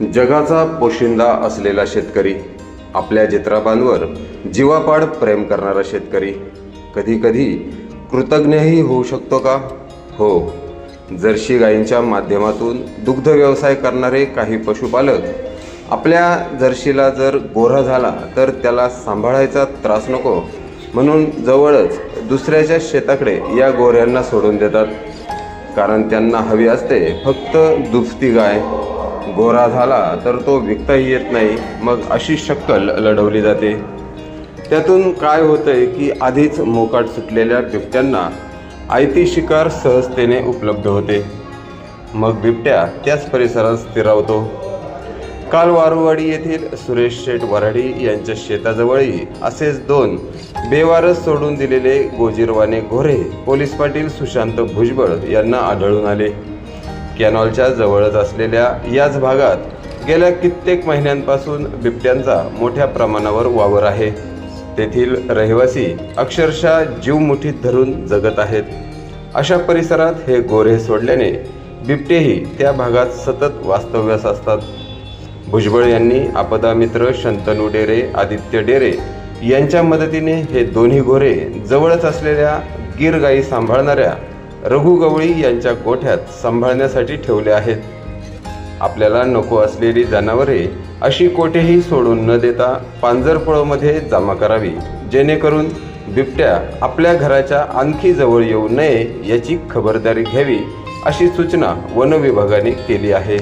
जगाचा पोशिंदा असलेला शेतकरी आपल्या चित्राबांवर जीवापाड प्रेम करणारा शेतकरी कधीकधी कृतज्ञही होऊ शकतो का? हो. जर्शी गायींच्या माध्यमातून दुग्ध व्यवसाय करणारे काही पशुपालक आपल्या जर्शीला जर गोरा झाला तर त्याला सांभाळायचा त्रास नको म्हणून जवळच दुसऱ्याच्या शेताकडे या गोऱ्यांना सोडून देतात. कारण त्यांना हवी असते फक्त दुभती गाय. गोरा झाला तर तो विकताही येत नाही. मग अशी शक्कल लढवली जाते. त्यातून काय होतंय की आधीच मोकाट सुटलेल्या बिबट्यांना आयती शिकार सहजतेने उपलब्ध होते. मग बिबट्या त्याच परिसरात स्थिरावतो. काल वारुवाडी येथील सुरेश शेठ वराडी यांच्या शेताजवळही असेच दोन बेवारस सोडून दिलेले गोजीरवाने घोरे पोलीस पाटील सुशांत भुजबळ यांना आढळून आले. कॅनॉलच्या जवळच असलेल्या याच भागात गेल्या कित्येक महिन्यांपासून बिबट्यांचा मोठ्या प्रमाणावर वावर आहे. तेथील रहिवासी अक्षरशः जीव मुठीत धरून जगत आहेत. अशा परिसरात हे गोरे सोडल्याने बिबटेही त्या भागात सतत वास्तव्यास असतात. भुजबळ यांनी आपदा मित्र शंतनू डेरे आदित्य डेरे यांच्या मदतीने हे दोन्ही घोरे जवळच असलेल्या गीर गायी सांभाळणाऱ्या रघुगवळी यांच्या गोठ्यात सांभाळण्यासाठी ठेवले आहेत. आपल्याला नको असलेली जनावरे अशी कोठेही सोडून न देता पांजरपळमध्ये जमा करावी. जेणेकरून बिबट्या आपल्या घराच्या आणखी जवळ येऊ नये याची खबरदारी घ्यावी अशी सूचना वन विभागाने केली आहे.